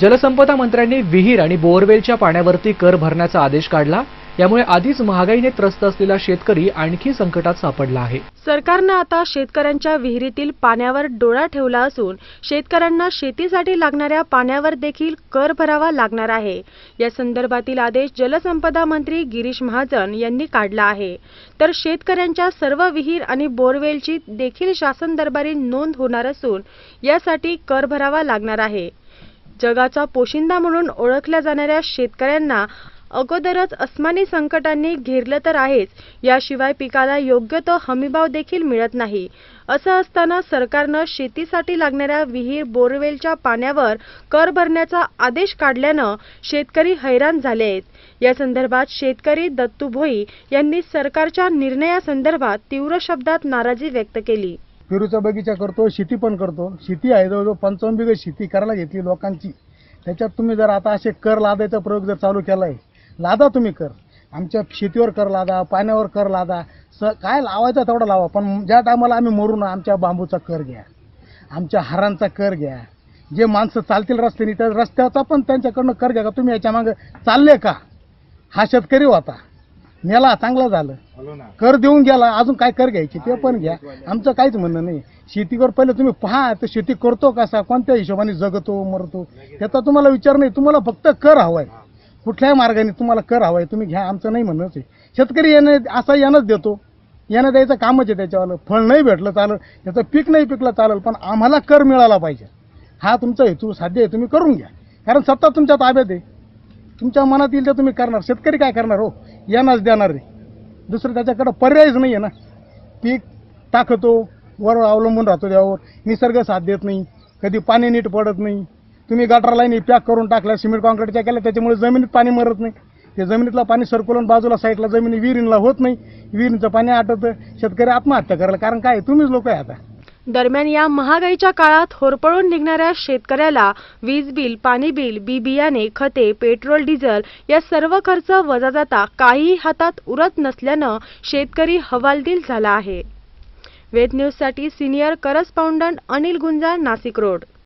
जलसंपदा मंत्र्यांनी विहीर आणि बोअरवेलच्या पाण्यावरती कर भरण्याचा आदेश काढला. यामुळे आधीच महागाईने त्रस्त असलेला शेतकरी आणखी संकटात सापडला आहे. सरकारनं आता शेतकऱ्यांच्या विहिरीतील पाण्यावर डोळा ठेवला असून शेतकऱ्यांना शेतीसाठी लागणाऱ्या पाण्यावर देखील कर भरावा लागणार आहे. या संदर्भातील आदेश जलसंपदा मंत्री गिरीश महाजन यांनी काढला आहे. तर शेतकऱ्यांच्या सर्व विहीर आणि बोरवेलची देखील शासन दरबारी नोंद होणार असून यासाठी कर भरावा लागणार आहे. जगाचा पोशिंदा म्हणून ओळखल्या जाणाऱ्या शेतकऱ्यांना अगोदरच अस्मानी संकटांनी घेरलं तर आहेच. याशिवाय पिकाला योग्य तो हमीभाव देखील मिळत नाही. असं असताना सरकारनं शेतीसाठी लागणाऱ्या विहीर बोरवेलच्या पाण्यावर कर भरण्याचा आदेश काढल्यानं शेतकरी हैराण झाले आहेत. या संदर्भात शेतकरी दत्तू भोई यांनी सरकारच्या निर्णयासंदर्भात तीव्र शब्दात नाराजी व्यक्त केली. पेरूचा बगीचा करतो शेती पण करतो. शेती आहे जवळजवळ पंचावन्न बिघे शेती करायला घेतली लोकांची. त्याच्यात तुम्ही जर आता असे कर लादायचा प्रयोग जर चालू केला आहे लादा तुम्ही कर. आमच्या शेतीवर कर लादा पाण्यावर कर लादा. स काय लावायचा तेवढा लावा पण ज्या टायमाला आम्ही मरू ना आमच्या बांबूचा कर घ्या. आमच्या हारांचा कर घ्या. जे माणसं चालतील रस्त्याने त्या रस्त्याचा पण त्यांच्याकडनं कर घ्या. का तुम्ही याच्या मागं चालले का? हा शेतकरी होता. नेला चांगलं झालं. कर देऊन गेला अजून काय कर घ्यायची ते पण घ्या. आमचं काहीच म्हणणं नाही. शेतीवर पहिले तुम्ही पहा तर शेती करतो कसा कोणत्या हिशोबाने जगतो मरतो त्याचा तुम्हाला विचार नाही. तुम्हाला फक्त कर हवाय. कुठल्याही मार्गाने तुम्हाला कर हवाय. तुम्ही घ्या आमचं नाही म्हणणंच आहे. शेतकरी याने असा यानंच देतो. यानं द्यायचं कामच आहे त्याच्यावालं. फळ नाही भेटलं चालेल त्याचं पीक नाही पिकलं चालेल पण आम्हाला कर मिळाला पाहिजे. हा तुमचा हेतू साध्य आहे तुम्ही करून घ्या. कारण सत्ता तुमच्या ताब्यात आहे. तुमच्या मनात येईल ते तुम्ही करणार. शेतकरी काय करणार हो? यांनाच देणार रे. दुसरं त्याच्याकडं पर्यायच नाही आहे ना. पीक टाकतो वर अवलंबून राहतो त्यावर. निसर्ग साथ देत नाही. कधी पाणी नीट पडत नाही. तुम्ही गटर लाईनी पॅक करून टाकल्या सिमेंट कॉन्क्रीटच्या केल्या त्याच्यामुळे जमिनीत पाणी मरत नाही. ते जमिनीतलं पाणी सरकुलन बाजूला साईडला जमिनी विहिरींला होत नाही. विहिरींचं पाणी आटतं. शेतकरी आत्महत्या करायला कारण काय? तुम्हीच लोक आहे आता. दरम्यान या महागाईच्या काळात होरपळून निघणाऱ्या शेतकऱ्याला वीज बिल पाणी बिल बी बियाणे खते पेट्रोल डिझेल या सर्व खर्च वजा जाता काहीही हातात उरत नसल्यानं शेतकरी हवालदिल झाला आहे. वेद न्यूजसाठी senior correspondent Anil Gunjal Nashik road.